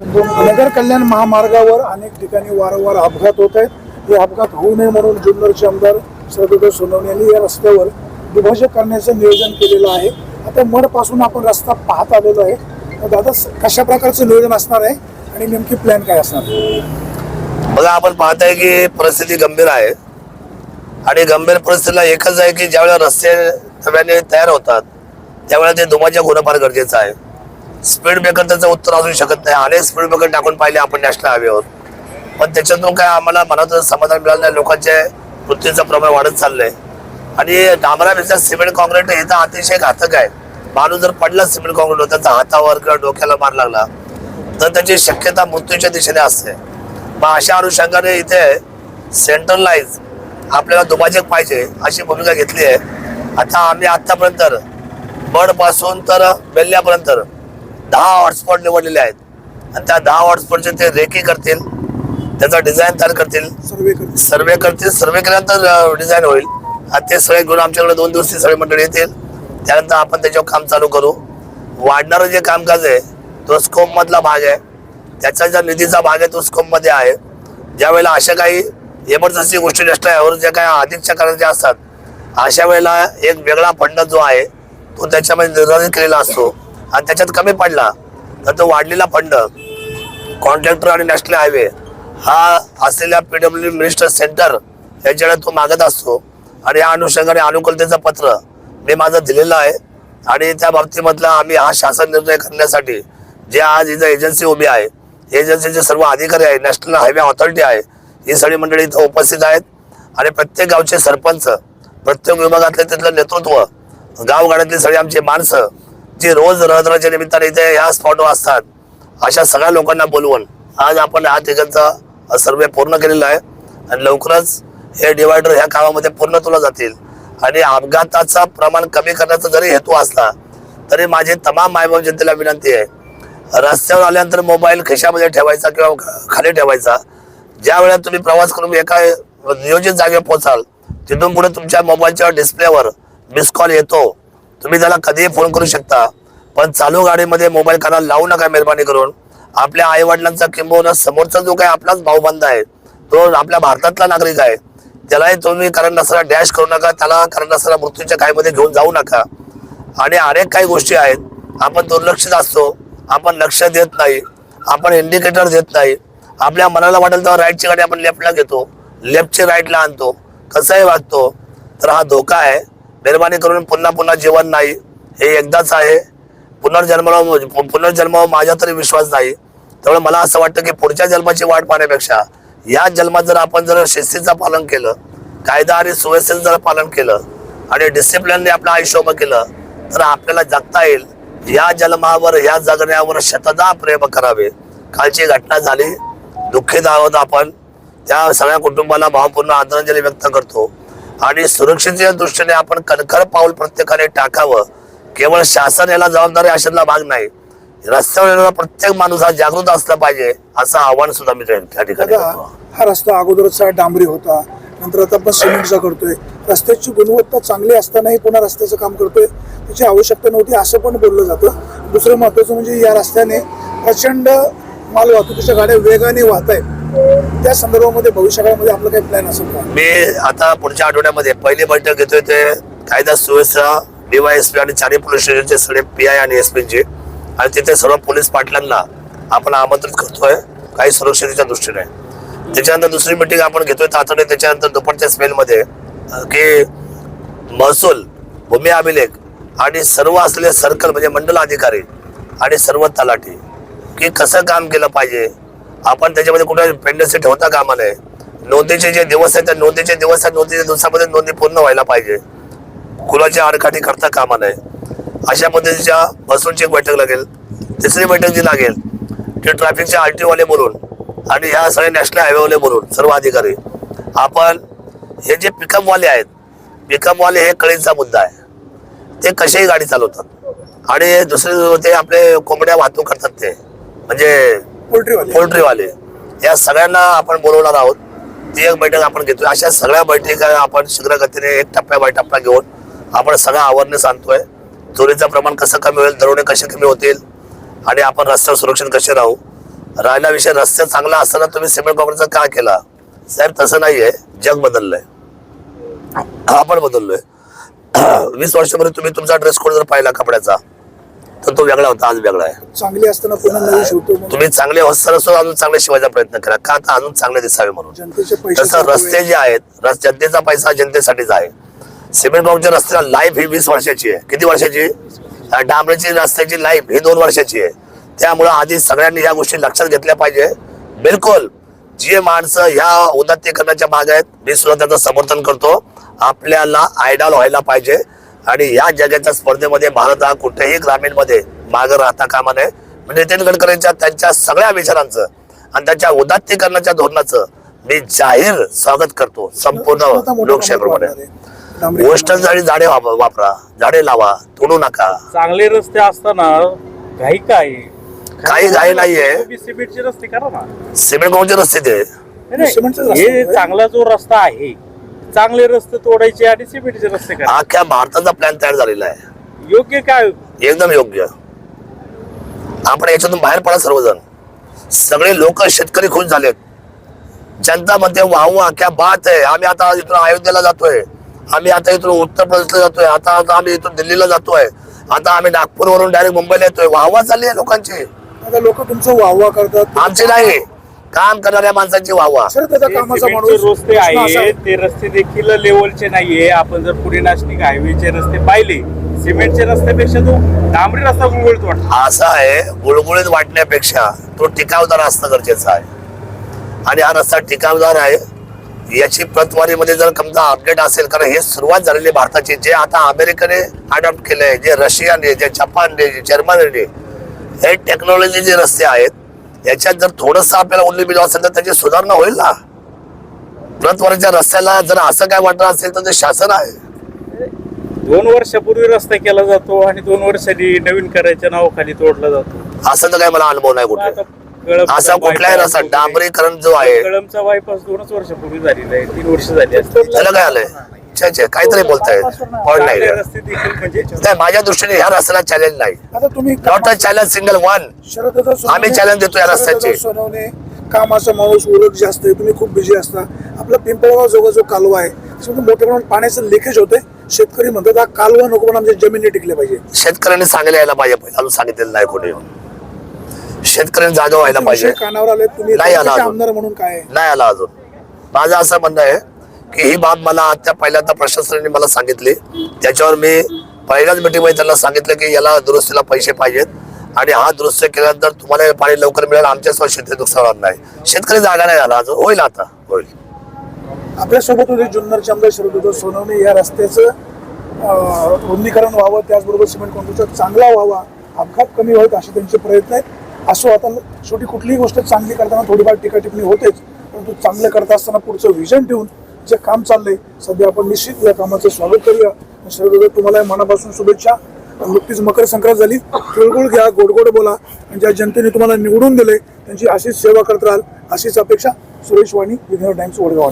नगर कल्याण महामार्गावर अनेक ठिकाणी वारंवार अपघात होत आहेत. हे अपघात होऊ नये म्हणून जुन्नरचे आमदार श्रद्धेदेव सोनवणे यांनी या रस्त्यावर दुभाजक करण्याचं नियोजन केलेलं आहे. आता मडपासून आपण रस्ता पाहत आलेलो आहे. तर दादा कशा प्रकारचं नियोजन असणार आहे आणि नेमकी प्लॅन काय असणार? आहे? बघा आपण पाहताय की परिस्थिती गंभीर आहे. आणि गंभीर परिस्थितीला एकच आहे की ज्यावेळेला रस्ते नव्याने तयार होतात त्यावेळेला ते धुमाच्या होणं फार गरजेचं आहे. स्पीड ब्रेकर त्याचं उत्तर असू शकत नाही. अनेक स्पीड ब्रेकर टाकून पाहिले आपण नॅशनल हायवेवर पण त्याच्यातून काय आम्हाला मनात समाधान मिळालं नाही. लोकांच्या मृत्यूचं प्रमाण वाढत चाललंय. आणि डांबरापेक्षा सिमेंट कॉन्क्रीट हे तर अतिशय घातक आहे. माणूस जर पडला सिमेंट कॉन्क्रीट त्याचा हातावर किंवा डोक्याला मार लागला तर त्याची शक्यता मृत्यूच्या दिशेने असते. मग अशा अनुषंगाने इथे सेंट्रलाइज आपल्याला दुभाजक पाहिजे अशी भूमिका घेतली आहे. आता आम्ही आतापर्यंत बडपासून तर बेल्ल्यापर्यंत दहा हॉटस्पॉट निवडलेले आहेत. आणि त्या दहा हॉटस्पॉटचे ते रेकी करतील त्याचा डिझाईन तयार करतील सर्वे करतील. सर्वे केल्यानंतर डिझाईन होईल. आणि ते सगळे घेऊन आमच्याकडे दोन दिवस ती सगळे मंडळी येतील. त्यानंतर आपण त्याच्यावर काम चालू करू. वाढणारं जे कामकाज आहे तो स्कोप मधला भाग आहे. त्याचा ज्या निधीचा भाग आहे तो स्कोपमध्ये आहे. ज्यावेळेला अशा काही इमर्जन्सी गोष्टी नसल्यावर ज्या काही अधिकच्या करायच्या असतात अशा वेळेला एक वेगळा फंड जो आहे तो त्याच्यामध्ये निर्धारित केलेला असतो. आणि त्याच्यात कमी पडला तर तो वाढलेला फंड कॉन्ट्रॅक्टर आणि नॅशनल हायवे हा असलेल्या पीडब्ल्यू मिनिस्टर सेंटर याच्याकडे तो मागत असतो. आणि या अनुषंगाने अनुकूलतेचं पत्र मी माझं दिलेलं आहे. आणि त्या बाबतीमधला आम्ही हा शासन निर्णय करण्यासाठी जे आज इथं एजन्सी उभी आहे एजन्सीचे सर्व अधिकारी आहे नॅशनल हायवे ऑथॉरिटी आहे ही सगळी मंडळी इथं उपस्थित आहेत. आणि प्रत्येक गावचे सरपंच प्रत्येक विभागातले तिथलं नेतृत्व गावगाड्यातली सगळी आमची माणसं जे रोज रहदाराच्या निमित्ताने इथे ह्या स्पॉटवर असतात अशा सगळ्या लोकांना बोलवून आज आपण हा ठिकाणचा सर्वे पूर्ण केलेला आहे. आणि लवकरच हे डिवायडर ह्या कामामध्ये पूर्ण तुला जातील. आणि अपघाताचं प्रमाण कमी करण्याचा जरी हेतू असला तरी माझी तमाम मायबाप जनतेला विनंती आहे रस्त्यावर आल्यानंतर मोबाईल खिशामध्ये ठेवायचा किंवा खाली ठेवायचा. ज्या वेळेला तुम्ही प्रवास करून एका नियोजित जागेवर पोहोचाल तिथून पुढे तुमच्या मोबाईलच्या डिस्प्लेवर मिस कॉल येतो. तुम्ही त्याला कधीही फोन करू शकता. पण चालू गाडीमध्ये मोबाईल कानाला लावू नका मेहरबानी करून. आपल्या आई वडिलांचा किंबहुना समोरचा जो काही आपलाच भाऊबंद आहे तो आपल्या भारतातला नागरिक आहे त्यालाही तुम्ही कारण नसताना डॅश करू नका त्याला कारण नसताना मृत्यूच्या कायमध्ये घेऊन जाऊ नका. आणि अनेक काही गोष्टी आहेत. आपण दुर्लक्षित असतो आपण लक्ष देत नाही आपण इंडिकेटर देत नाही. आपल्या मनाला वाटेल तेव्हा राईटची गाडी आपण लेफ्टला घेतो लेफ्टची राईटला आणतो. कसंही वागतो तर हा धोका आहे. मेहरबानी करून पुन्हा पुन्हा जीवन नाही. हे एकदाच आहे. पुनर्जन्माला पुनर्जन्मावर माझा तरी विश्वास नाही. त्यामुळे मला असं वाटतं की पुढच्या जन्माची वाट पाहण्यापेक्षा या जन्मात जर आपण जर शिस्तीचं पालन केलं कायदा आणि सुव्यवस्थेचं जर पालन केलं आणि डिसिप्लिनने आपलं आयुष्य उभं केलं तर आपल्याला जगता येईल. या जन्मावर या जगण्यावर शतदा प्रेम करावे. कालची घटना झाली. दुःखीत आहोत आपण. त्या सगळ्या कुटुंबाला भावपूर्ण आदरांजली व्यक्त करतो. आणि सुरक्षेच्या दृष्टीने आपण कणखर पाऊल प्रत्येकाने टाकावं. केवळ शासन याला जबाबदारी अशातला भाग नाही. रस्त्यावर प्रत्येक माणूस हा जागृत असला पाहिजे असं आव्हान सुद्धा मी त्या ठिकाणी. हा रस्ता अगोदरचा डांबरी होता नंतर आता आपण सिमेंटचा करतोय. रस्त्याची गुणवत्ता चांगली असतानाही पुन्हा रस्त्याचं काम करतोय. त्याची आवश्यकता नव्हती असं पण बोललं जातं. दुसरं महत्वाचं म्हणजे या रस्त्याने प्रचंड माल वाहतुकीच्या गाड्या वेगाने वाहत आहेत त्या संदर्भामध्ये भविष्यकाळामध्ये आपलं काही प्लॅन असेल का? मी आता पुढच्या आठवड्यामध्ये पहिली बैठक घेतोय ते कायदा सुव्यवस्था डीवायएसपी आणि चारी पोलीस स्टेशनचे सगळे पी आय आणि एस आणि तिथे सर्व पोलीस पाटलांना आपण आमंत्रित करतोय काही सुरक्षतेच्या दृष्टीने. त्याच्यानंतर दुसरी मिटिंग आपण घेतोय तातडीने त्याच्यानंतर दुपारच्या स्मेलमध्ये की महसूल भूमी अभिलेख आणि सर्व असलेले सर्कल म्हणजे मंडल अधिकारी आणि सर्व तलाठी की कसं काम केलं पाहिजे आपण त्याच्यामध्ये कुठे पेंडन्सी ठेवता कामा नये. नोंदीचे जे दिवस आहेत त्या नोंदीचे दिवस आहेत नोंदीच्या दिवसामध्ये नोंदी पूर्ण व्हायला पाहिजे. कुलाच्या आडकाठी करता कामा नये. अशा पद्धतीच्या बसूनची एक बैठक लागेल. तिसरी बैठक जी लागेल ती ट्रॅफिकचे आर टी ओवाले बोलून आणि ह्या सगळ्या नॅशनल हायवेवाले बोलून सर्व अधिकारी. आपण हे जे पिकमवाले आहेत पिकमवाले हे कळींचा मुद्दा आहे. ते कशाही गाडी चालवतात. आणि दुसरे ते आपले कोंबड्या वाहतूक करतात ते. म्हणजे पोल्ट्रीवाले. पोल्ट्रीवाले. या सगळ्यांना आपण बोलवणार आहोत. ती एक बैठक आपण घेतोय. अशा सगळ्या बैठका आपण शीघ्र गतीने एक टप्प्या बाय टप्पा घेऊन आपण सगळा अवेअरनेस आणतोय. चोरीचं प्रमाण कसं कमी होईल दरोडे कसे कमी होतील आणि आपण रस्त्यावर सुरक्षित कसे राहू? राहिला विषय रस्ते चांगला असताना तुम्ही सिमेंट कॉन्क्रीटचा का केला? साहेब तसं नाहीये. जग बदललंय. आपण बदललोय. वीस वर्षापूर्वी तुम्ही तुमचा ड्रेस कोड जर पाहिला कपड्याचा तर तो वेगळा होता आज वेगळा आहे. चांगली असताना पुन्हा नवी शिवतो म्हणून. तुम्ही चांगले असताना सुद्धा अजून चांगले शिवायचा प्रयत्न करा. का आता अजून चांगले दिसावे म्हणून? जनतेचे पैसे तसं रस्ते जे आहेत रस- जनतेचा पैसा जनतेसाठीच आहे. सिमेंट ब्लॉकच्या रस्त्याला लाईफ ही वीस वर्षाची आहे. किती वर्षाची? अं, डांबरीची रस्त्याची लाईफ ही दोन वर्षाची आहे. त्यामुळं आधी सगळ्यांनी या गोष्टी लक्षात घेतल्या पाहिजे. बिलकुल जे माणसं ह्या उन्नतीकरणाच्या भाग आहेत मी सुद्धा त्याचं समर्थन करतो. आपल्याला आयडॉल व्हायला पाहिजे. आणि या जगाच्या स्पर्धेमध्ये भारत हा कुठेही ग्रामीणमध्ये मागं राहता कामा नये. म्हणजे नितीन गडकरींच्या त्यांच्या सगळ्या विचारांचं आणि त्यांच्या उदात्तीकरणाच्या धोरणाचं मी जाहीर स्वागत करतो संपूर्ण लोकशाहीप्रमाणे. गोष्ट झाडी झाडे वाप- वापरा झाडे लावा तोडू नका. चांगले रस्ते असताना घाई काय? काही घाई नाहीये. सिमेंटचे रस्ते करा ना. सिमेंट कोणते रस्ते ते? हे. चांगला जो रस्ता आहे चांगले रस्ते तोडायचे आणि सिमेंटचे रस्ते करा अख्ख्या भारताचा प्लॅन तयार झालेला आहे. योग्य काय? एकदम योग्य. आपण याच्यातून बाहेर पडा सर्वजण. सगळे लोक शेतकरी खुश झालेत. जनता म्हणते वाहू वा क्या बात आहे. आम्ही आता इथून अयोध्येला जातोय. आम्ही आता इथून उत्तर प्रदेशला जातोय. आता आता आम्ही इथून दिल्लीला जातोय. आता आम्ही नागपूरवरून डायरेक्ट मुंबईला येतोय. वाहवा चालली आहे लोकांची. आता लोक तुमचं वाहवा करतात. आमची नाही. काम करणाऱ्या माणसांची वाहवा. सर त्याचा जे कामाचा सिमेंटचे माणूस रस्ते प्रश्न असा आहेत ते रस्ते देखील लेवलचे नाहीये. आपण जर पुणे नाशिक हायवेचे रस्ते पाहिले सिमेंटचे रस्त्यापेक्षा तो डांबरी रस्ता गुळगुळीत वाटतो. असा आहे गुळगुळीत वाटण्यापेक्षा तो टिकावदार असणं गरजेचं आहे. आणि हा रस्ता टिकावदार आहे याची प्रतवारीमध्ये जर समजा अपडेट असेल कारण हे सुरुवात झालेली आहे भारताची जे आता अमेरिकेने अडॉप्ट केलंय जे रशियाने जे जपानने जे जर्मनीने हे टेक्नॉलॉजी जे रस्ते आहेत. याच्यात जर थोडंसं आपल्याला उल्लेख बिल असेल तर त्याची सुधारणा होईल ना? प्रतवारीच्या रस्त्याला जर असं काय वाटत असेल तर ते शासन आहे. दोन वर्षापूर्वी रस्ता केला जातो आणि दोन वर्षांनी नवीन करायच्या नावाखाली तोडला जातो. असं तर काही मला अनुभव नाही कुठे. असा कुठलाही रस्ता. डांबरीकरण जो आहे. कळंबचा बायपास दोनच वर्षापूर्वी झालेला आहे. तीन वर्ष झाली. त्याला काय आलंय? छे छे काहीतरी बोलताय पॉईंट नाही म्हणजे नाही, माझ्या दृष्टीने ह्या रस्त्याला चॅलेंज नाही आता तुम्ही not a challenge single one आम्ही challenge देतो या रस्त्याची. कामाचा माणूस ओळख जास्त आहे तुम्ही खूप बिझी असता आपला पिंपळगाव जोगा जो कालवा आहे त्याच्यामध्ये मोठ्या प्रमाणात पाण्याचं लिकेज होते शेतकरी म्हणतात हा कालवा नको पण आमच्या जमिनी टिकले पाहिजे शेतकऱ्यांनी सांगायला यायला पाहिजे. अजून सांगितलेलं नाही कोणी शेतकऱ्यांनी जागा व्हायला पाहिजे कानावर आले तुम्ही नाही आला. आमदार म्हणून काय? नाही आला अजून माझं असं म्हणणं आहे ही बाब मला आजच्या पहिल्यांदा प्रशासनाने मला सांगितली. त्याच्यावर मी पहिल्याच मीटिंगमध्ये त्यांना सांगितलं की याला दुरुस्तीला पैसे पाहिजेत. आणि हा दुरुस्त केल्यानंतर तुम्हाला हे पाणी लवकर मिळेल. आमच्याच शेती नुकसान होणार नाही. शेतकरी जागा नाही झाला अजून. होईल आता. होईल. आपल्यासोबत होते जुन्नरचे आमदार होतो सोनवणे. या रस्त्याचं रुंदीकरण व्हावं त्याचबरोबर सिमेंट कॉन्क्रीटचा चांगला व्हावा अपघात कमी व्हावेत असे त्यांचे प्रयत्न आहेत. असं आता शेवटी कुठलीही गोष्ट चांगली करताना थोडीफार टीका टिप्पणी होतेच परंतु चांगलं करता असताना पुढचं विजन ठेवून जे काम चाललंय सध्या आपण निश्चित या कामाचं स्वागत करूया. शरदत्ता तुम्हाला मनापासून शुभेच्छा. नुकतीच मकर संक्रांत झाली. तिळगुळ घ्या गोड गोड बोला. आणि ज्या जनतेने तुम्हाला निवडून दिले त्यांची अशीच सेवा करत राहाल अशीच अपेक्षा सुरेश वाणी विघ्न टाइम्स वडगाव